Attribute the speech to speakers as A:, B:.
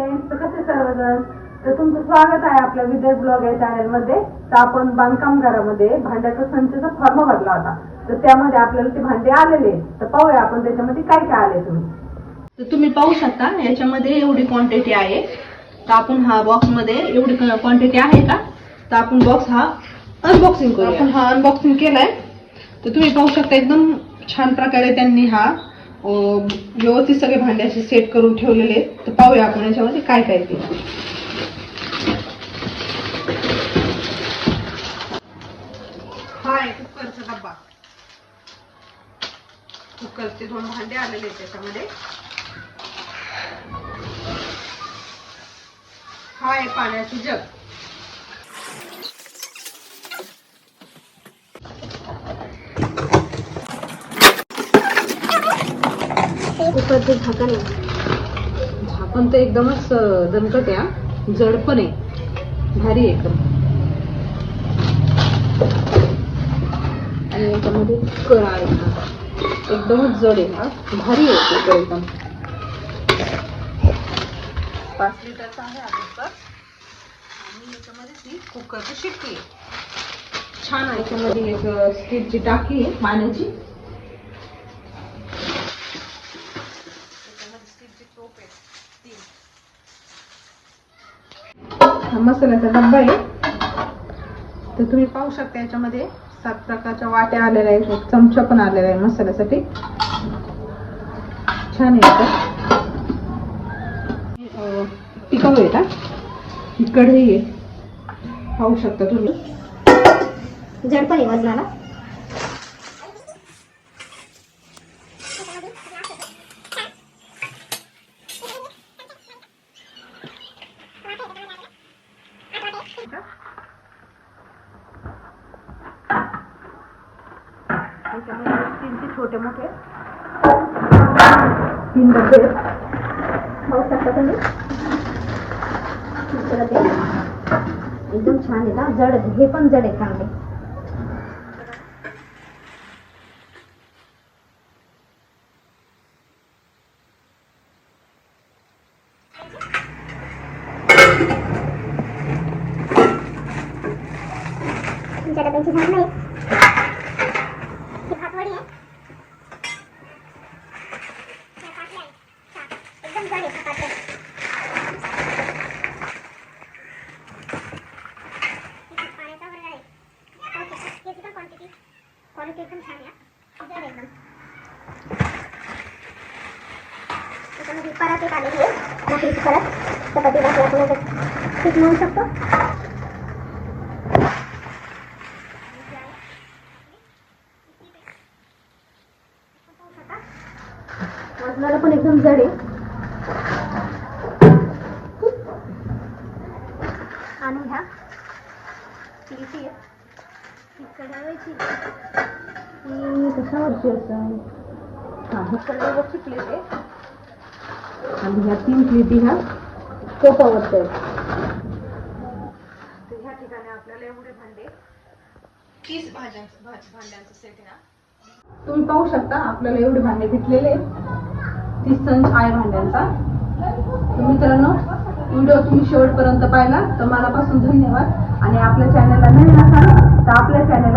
A: Friends तर कसे सर्वजण. तर तुमचं स्वागत आहे आपल्या विद्या ब्लॉग या चॅनलमध्ये. तर आपण बांधकाम घरामध्ये भांड्याचा संचचा फॉर्म भरला होता. तर त्यामध्ये आपल्याला ते भांडे आलेले. तर पाहूया आपण त्याच्यामध्ये काय काय आले तुम्ही.
B: तर तुम्ही पाहू शकता याच्यामध्ये एवढी क्वांटिटी आहे. तर आपण हा बॉक्समध्ये एवढी क्वांटिटी आहे का? तर आपण बॉक्स हा अनबॉक्सिंग करू आपण हा अनबॉक्सिंग केलाय. तर तुम्ही पाहू शकता एकदम छान प्रकारे त्यांनी हा व्यवस्थित सगळे भांडे असे सेट करून ठेवलेले आहेत. तर पाहूया आपण याच्यामध्ये काय काय ते हा कुकरचा डब्बा. कुकरचे दोन भांडे आलेले आहेत त्याच्यामध्ये. हा आहे पाण्याची जग. कुकरचं झाकण आहे झाकण तर एकदमच दणकट आहे जड पण आहे. भारी एकदम. आणि याच्यामध्ये कुकर आहे एकदमच जड आहे हा. भारी आहे एकदम. पाच लिटरचा आहे हा कुकर. आणि याच्यामध्ये ती कुकरची शिट्टी छान आहे. याच्यामध्ये एक स्टीलची टाकी आहे पाण्याची त्याच्यामध्ये स्टीलची टोप आहे तीन हा मसाल्याचा डब्बा आहे. तर तुम्ही पाहू शकता याच्यामध्ये सात प्रकारच्या वाट्या आलेल्या आहेत. एक चमचा पण आलेला आहे मसाल्यासाठी. छान आहे याच्यात. टिकाऊ आहे का? ही कढई आहे. पाहू शकता तुम्ही.
C: जड पण आहे वजनाला.
B: त्याच्यामध्ये तीनचे छोटे मोठे तीन डबे.
C: पाहू शकता तुम्ही. एकदम छान आहे ना जड. हे पण जड आहे चांगले तुमच्या डब्यांची झाड नाही. भातवडी आहे. एकदम जड आहे त्या पाटल्या. पण एकदम छान आहे एकदम. त्याच्यामध्ये परत एक आलेली आहे. परत. चपाती भाकरी आपण याच्यात पीठ शकतो.
B: वजनाला पण एकदम जड आहे.
C: आणि ह्या प्लेटी आहेत ही कढावायची
B: ही कशावरची असं हा ही कलरवरची प्लेट आहे. आणि ह्या तीन प्लेटी ह्या टोपावरच्या आहेत. ह्या ठिकाणी आपल्याला एवढे भांडे. तीस भाज्यांचं भाज भांड्यांचं सेट आहे हा. तुम्ही पाहू शकता आपल्याला एवढे भांडे भेटलेले आहेत. तीस संच आहे भांड्यांचा. तर मित्रांनो व्हिडिओ तुम्ही शेवटपर्यंत पाहिला तर मनापासून धन्यवाद. आणि आपल्या चॅनलला नवीन असाल तर आपल्या चॅनल